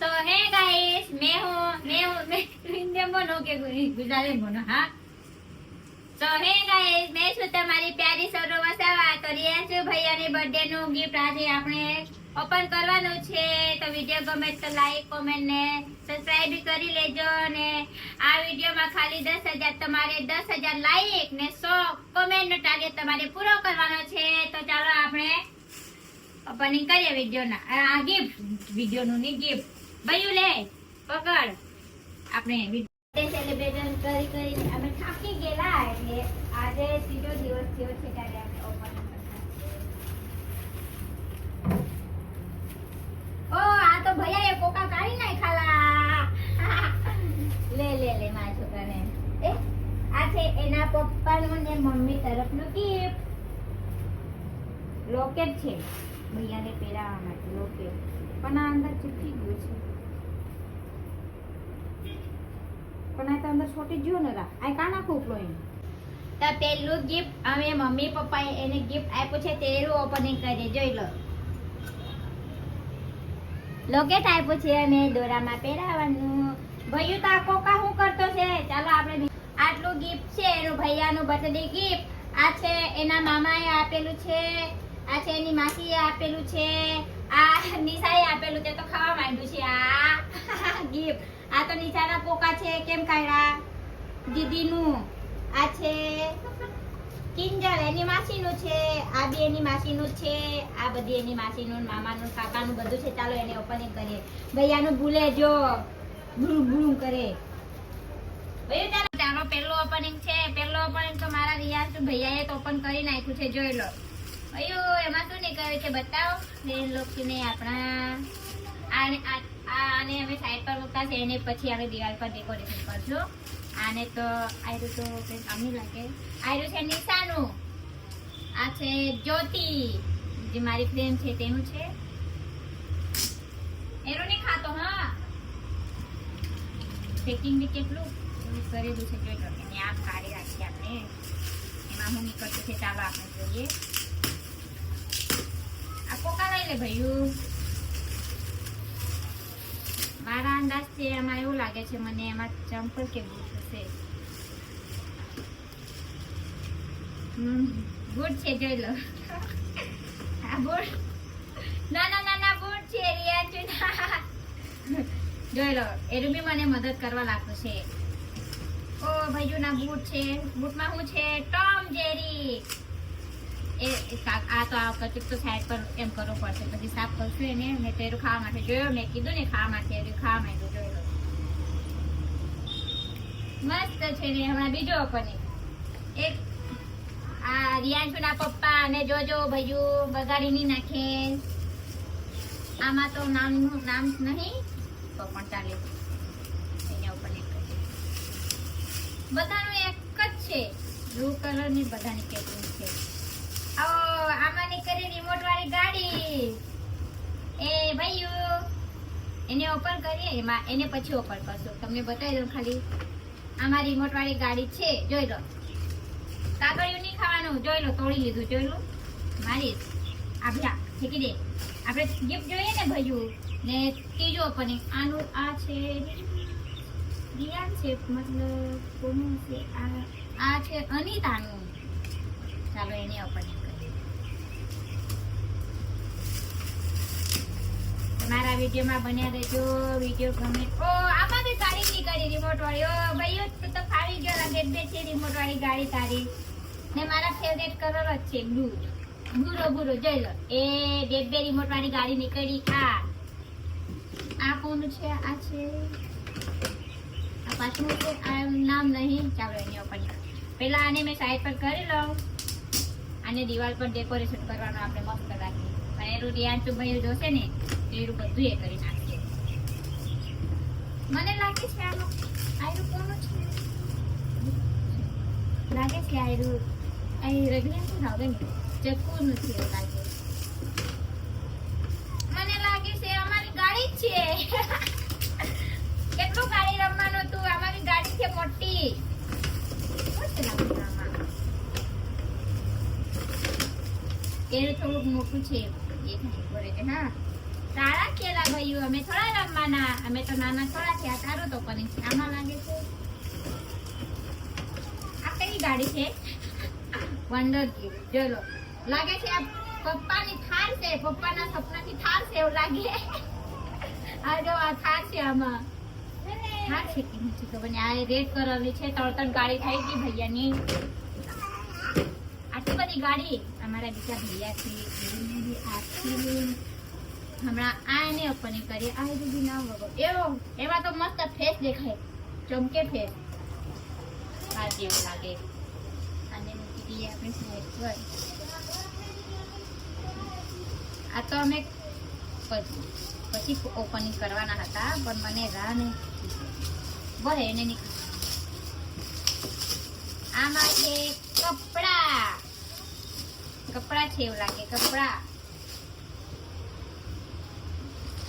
તો હે ગાઈસ મે હો મે હો, મે હિન્દી બોલો કે ગુજરાતી બોલો હા? તો હે ગાઈસ મે છું તમારી પ્યારી સૌરવ વસાવા તો રિયાસુ ભૈયાની બર્થડે નું ગિફ્ટ આજે આપણે ઓપન કરવાનું છે. તો વિડિયો ગમે તો લાઈક કોમેન્ટ ને સબસ્ક્રાઇબ કરી લેજો અને આ વિડિયોમાં ખાલી દસ હજાર તમારે દસ હજાર લાઈક ને સો કોમેન્ટ નો ટાર્ગેટ તમારે પૂરો કરવાનો છે. તો ચાલો આપણે ઓપનિંગ કરીએ વિડીયોના, આ ગિફ્ટ વિડીયોનું ની ગિફ્ટ ભયું લે, પકડ. આપણે સેલિબ્રેશન કરી કરી અમે થાકી ગયેલા એટલે આજે ત્રીજો દિવસ થયો છે ત્યારે આપણે ઓપન ઓ, આ તો ભૈયાએ કોકા કાઢી નાખાલા લે લે લે, મારા છોકરાને. એ, આ છે એના પપ્પાનું ને મમ્મી તરફનું ગિફ્ટ લોકેટ છે. ભૈયાને પહેરાવવા માટે લોકેટ પણ આ અંદર ચૂકી ગયું છે. પણ આ તો અંદર છોટી ગયો ને રા. આ કા નાખું ઉપલો એમ પેલું ગિફ્ટ અમે મમ્મી પપ્પાએ એને ગિફ્ટ આપ્યું છે તેરું ઓપનિંગ કરી જોઈ લો. લોકેટ આપ્યું છે અમે દોરામાં પહેરાવાનું. ભૈયું, તો કોકા શું કરતો છે? ચાલો આપણે આટલું ગિફ્ટ છે, એનું ભૈયાનું બર્થડે ગિફ્ટ આ છે એના મામાએ આપેલું છે. આ છે એની માસીએ આપેલું છે. આ નિશાએ આપેલું છે, તો ખાવા માંડ્યું છે આ ગિફ્ટ આ તો નિશાના કોકા છે, કેમ કાઢ્યા દીદીનું. આ છે કિંજલ, એની માસીનું છે, આ બે એની માસીનું છે, આ બધી એની માસીનું, મામાનું, કાકાનું, બધું છે. ચાલો એને ઓપનિંગ કરીએ. ભૈયાનું ભૂલે જો. ભૂલું ભૂલું કરે. ભૈયું, ચાલો. ચાલો, પહેલું ઓપનિંગ છે. પહેલું ઓપનિંગ તો મારા રિયાઝ ભૈયાએ તો ઓપન કરી નાખ્યું છે, જોઈ લો. અયો એમાં શું નીકળ્યું છે, બતાવો. બેન લોકોને આપણા આ આ- આને હવે સાઈડ પર મૂકતા છે એને પછી આપણે દિવાલ પર ડેકોરેશન કરશું આને તો આયરું તો કામ નહીં લાગે. આયરું છે નિશાનું. આ છે જ્યોતિ. જે મારી ફ્રેમ છે તેનું છે. એનું નહીં ખાતો, હા. પેકિંગ બી કેટલું? કરેલું છે, જોઈ લો. એને આમ કાઢી રાખીએ આપણે. એમાં હું નીકળતું છે, ચાલો આપણે જોઈએ. આ કોકા લઈ લે ભૈયું મારા અંદાજથી એમાં એવું લાગે છે, મને એમાં ચંપલ કે બૂટ હશે. છે, જોઈ લો. આ બૂટ. નાના નાના બૂટ છે રિયાચુના જોઈ લો એનું બી મને મદદ કરવા લાગતું છે. ઓ, ભાઈજુના બૂટ છે. બૂટમાં શું છે? ટોમ જેરી. એ આ તો ને ખાવા માટે એરું ખાવા ને એક. નાખે. આમાં તો નામનું નામ નહીં, તો પણ ચાલે. એના ઉપર કરીએ બધાનું એક જ છે. બ્લુ કલરની બધાની પેકિંગ છે આવો આમાં નીકળી રિમોટ વાળી ગાડી એ એને ઓપન કરીએ, એમાં એને પછી ઓપન કરશું. તમને બતાવી દઉં ખાલી. આમાં રિમોટ વાળી ગાડી છે, જોઈ લો. કાગળિયું નહીં ખાવાનું, જોઈ લો, તોડી લીધું, જોઈ લો. મારી આપણે ફેંકી દે. આપણે ગિફ્ટ જોઈએ ને ભાઈઓ? ને ત્રીજું ઓપનિંગ આનું આ છે રિયાન છે, મતલબ કોનું છે? આ આ છે અનિતાનું. ચાલો, એને ઓપનિંગ તમારા વિડીયોમાં બન્યા રહેજો. વીડિયો ગમે ઓ, આમાં બી ગાડી નીકળી રિમોટ વાળી. ઓ, ભાઈઓ, તું તો ફાવી ગયો લાગે બે છે રિમોટ વાળી ગાડી તારી. ને મારા ફેવરેટ કલર જ છે બ્લુ ભૂરો ભૂરો, જઈ લો. એ, બે બે રિમોટ વાળી ગાડી નીકળી. આ આ કોનું છે, આ છે. આ પાછું છે, આ નામ નહીં. ચાલો એની ઉપર પહેલા આને મેં સાઈડ પર કરી લઉં. અને દિવાલ પર ડેકોરેશન કરવાનું આપણે મસ્ત રાખીએ. પણ એનું રિયાન્ચુ ભાઈ જોશે ને? એનું બધું એ કરી નાખીએ. મને લાગે છે આનું આયરું કોનું છે? લાગે છે આયરું અહીં રગડિયા છે ને ચક્કુનું છે લાગે. અમારી ગાડી છે. કેટલું ગાડી રમવાનું તું? અમારી ગાડી છે મોટી. એ થોડુંક મોટું છે. હા. તારા કેલા ભાઈઓ, અમે થોડા રમવાના, અમે તો નાના થોડા આ તારો તો પણ આમાં લાગે છે? આ કઈ ગાડી છે? વંડર કી ચલો. લાગે છે આ પપ્પાની થાર છે, પપ્પાના સપનાથી થાર છે એવું લાગે. આ જો આ થાર છે આમાં. થાર છે કે નથી ખબર. આ રેડ કલરની છે, ત્રણ ત્રણ ગાડી થઈ ગઈ ભૈયાની. આટલી બધી ગાડી? અમારા બીજા ભૈયા છે આટલી હમણાં આ એને ઓપનિંગ કરીએ. આ દીદી ના વગર. એવો, એમાં તો મસ્ત ફેસ દેખાય. ચમકે ફેસ આ જેવું લાગે. અને મૂકી દઈએ આપણે સાઈડ પર. આ તો અમે પછી ઓપનિંગ કરવાના હતા, પણ મને રાહ નહીં બોલે એને નહીં આમાં છે કપડા. કપડા છે એવું લાગે, કપડા.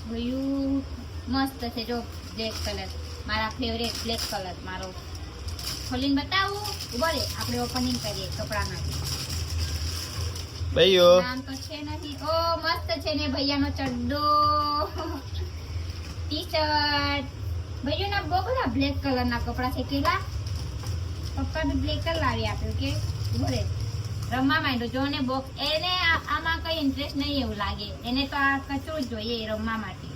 ભયું મસ્ત છે જો બ્લેક કલર મારા ફેવરેટ બ્લેક કલર મારો. ખોલીને બતાવું? ઊભો રે આપણે ઓપનિંગ કરીએ કપડામાંથી ભાઈઓ. નામ તો છે નથી. ઓ મસ્ત છે ને ભૈયાનો ચડ્ડો. ટી શર્ટ ભૈયાના બહુ બધા બ્લેક કલરના કપડા છે. કેલા પપ્પા બી બ્લેક કલર લાવી આપ્યું કે? ઊભો રે. રમવા માંડ્યો જો ને બોક્સ એને આમાં કઈ ઇન્ટરેસ્ટ નહીં એવું લાગે. એને તો આ કચરું જ જોઈએ રમવા માટે.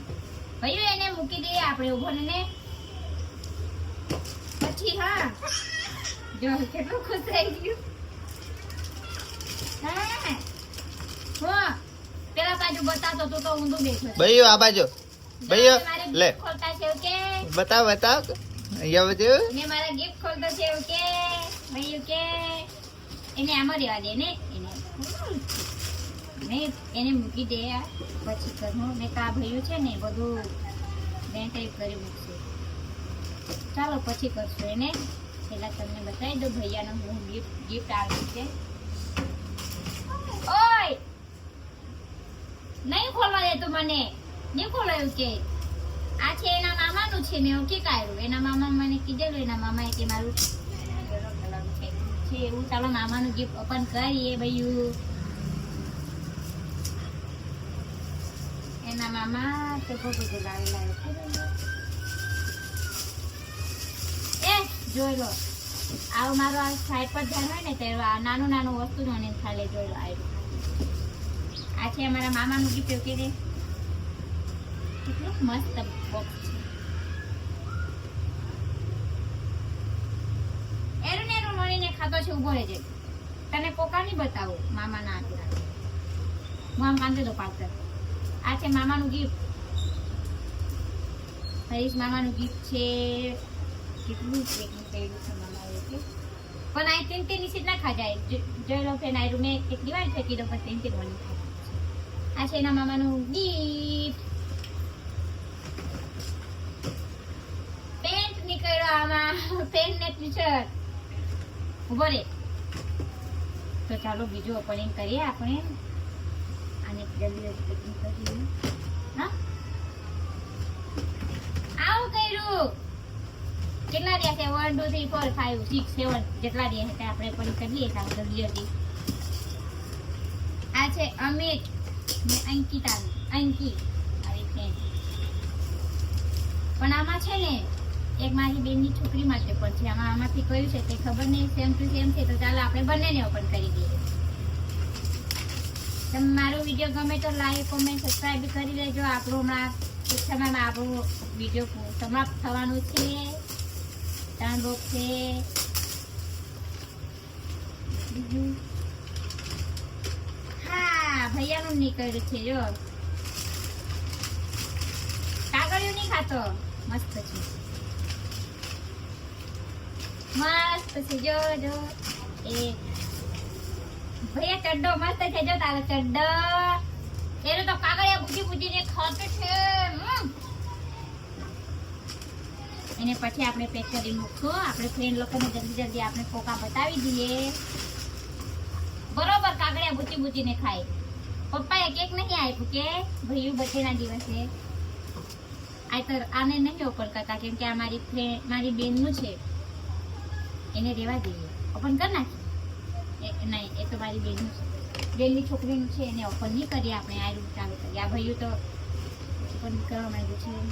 ભાઈ એને મૂકી દઈએ આપણે ઊભો ને પછી હા. જો કેટલું ખુશ થઈ ગયું. હા. હો પેલા બાજુ બતાતો તો તો ઊંધું બેઠો ભાઈઓ આ બાજુ. ભાઈઓ લે. ખોલતા છે કે બતાવ બતાવ. અહીંયા બધું. મેં મારા ગિફ્ટ ખોલતો છે કે ભાઈ કે એને આમાં રહેવા દે ને. એને ને એને મૂકી દે પછી કરું ને કા ભાઈઓ છે ને બધું મેં ટાઈપ કરી મૂકશે. ચાલો પછી કરશું એને. પહેલા તમને બતાવી દો ભૈયાનો હું ગિફ્ટ ગિફ્ટ આવ્યું છે. ઓય! નહીં ખોલવા દે તું મને. નહીં ખોલાયું કે. આ છે એના મામાનું છે મેં ઓકે કાઢ્યું એના મામા મને કીધેલું, એના મામાએ કે મારું છે એવું ચાલો મામાનું ગિફ્ટ ઓપન કરીએ ભાઈ એના મામા બહુ બધું લાવેલા છે એ, જોઈ લો. આવો મારો આ સાઈડ પર ધ્યાન હોય ને ત્યારે નાનું નાનું વસ્તુ મને ખાલી જોઈ લો આવ્યું આ છે અમારા મામાનું ગિફ્ટ કે કેટલું મસ્ત બોક્સ છે એરું ને ખાતો છે, ઊભો રહેજે. તને પોકા નહીં બતાવું, મામાના હાથના. હું આમ કાંદે દો પાત્ર આ છે મામાનું ગિફ્ટ હરીશ મામાનું ગિફ્ટ છે. કેટલું પેકિંગ કર્યું છે મામાએ કે પણ આ તીન તીન નીચે ના જાય જોઈ લો ફેન આયરું, મેં કેટલી વાર ફેંકી દો પણ તીન તીન વળી ખાય આ છે એના મામાનું ગિફ્ટ પેન્ટ નીકળ્યો આમાં. પેન્ટ ને ટી શર્ટ ઊભો રે. તો ચાલો બીજું ઓપનિંગ કરીએ આપણે. આને જલ્દી ઓપનિંગ કરીએ હા? આવું કર્યું. કેટલા રહ્યા છે one two three four five six seven જેટલા રહ્યા છે આપણે પણ કરીએ જલ્દી જલ્દી. આ છે અમિત અંકિતા. અંકી મારી friend. પણ આમાં છે ને એક મારી બેનની છોકરી માટે પણ છે આમાં આમાંથી કયું છે તે ખબર નહીં સેમ ટુ સેમ છે, તો ચાલો આપણે બંનેને ઓપન કરી દઈએ. તમે મારો વીડિયો ગમે તો લાઈક કોમેન્ટ સબસ્ક્રાઇબ કરી લેજો. આપણો હમણાં ટૂંક સમયમાં આપણો વીડિયો સમાપ્ત થવાનો છે. ત્રણ બોક છે. બીજું? હા, ભૈયાનું નીકળ્યું છે, જો. કાગળિયું નહીં ખાતો. મસ્ત છે. મસ્ત છે જો જો, એ ભૈયા ચડ્ડો મસ્ત છે, જો તારો ચડ્ડો. એનું તો કાગળિયા બુજી ને ખત છે એને પછી આપણે પેક કરી મૂકશું. આપણે ફ્રેન્ડ લોકોને જલ્દી જલ્દી આપણે કોકા બતાવી દઈએ. બરોબર કાગળિયા બુચી બુચીને ખાય. પપ્પાએ કેક નહીં આપ્યું કે? ભૈયું બર્થડેના દિવસે. આ તો આને નહીં ઓપન કરતા, કેમ કે આ મારી ફ્રેન્ડ મારી બેનનું છે. એને રહેવા દઈએ. ઓપન કર નાખીએ. નહીં, એ તો મારી બેનનું છે. બેનની છોકરીનું છે, એને ઓપન નહીં કરીએ આપણે. આ રૂમ ચાલુ કરીએ. આ ભાઈઓ તો ઓપન કરવા માંગ્યું છે.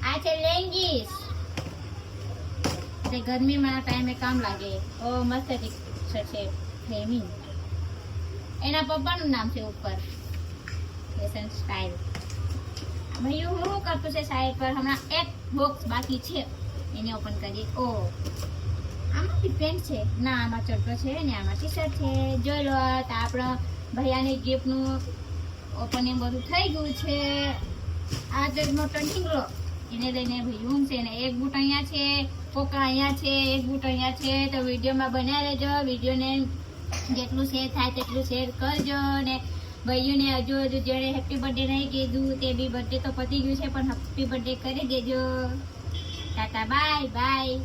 આ છે લેંગીસ. એટલે ગરમીમાં ટાઈમે કામ લાગે. ઓ, મસ્ત ટી-શર્ટ છે. ફ્લેમિંગ એના પપ્પાનું નામ છે ઉપર. ફેશન સ્ટાઇલ ભાઈ હું કરતું છે સાઈડ પર? હમણાં એક બોક્સ બાકી છે. એને ઓપન કરીએ. ઓ. આમાં ડિફરન્ટ છે. ના, આમાં ચડ્ડો છે ને આમાં ટી શર્ટ છે. જોઈ લો આપણા ભૈયાની ગિફ્ટનું ઓપનિંગ બધું થઈ ગયું છે. આ જગનો ટર્નિંગ લો એને લઈને ભૈયું છે ને એક બૂટ અહીંયા છે કોકા અહીંયા છે, એક બૂટ અહીંયા છે. તો વિડીયોમાં બનાવી લેજો. વિડીયોને જેટલું શેર થાય તેટલું શેર કરજો ને ભાઈઓને હજુ હજુ જેણે હેપી બર્થડે નહીં કીધું તે બી બર્થડે તો પતી ગયું છે, પણ હેપી બર્થડે કરી દેજો. Tata bye bye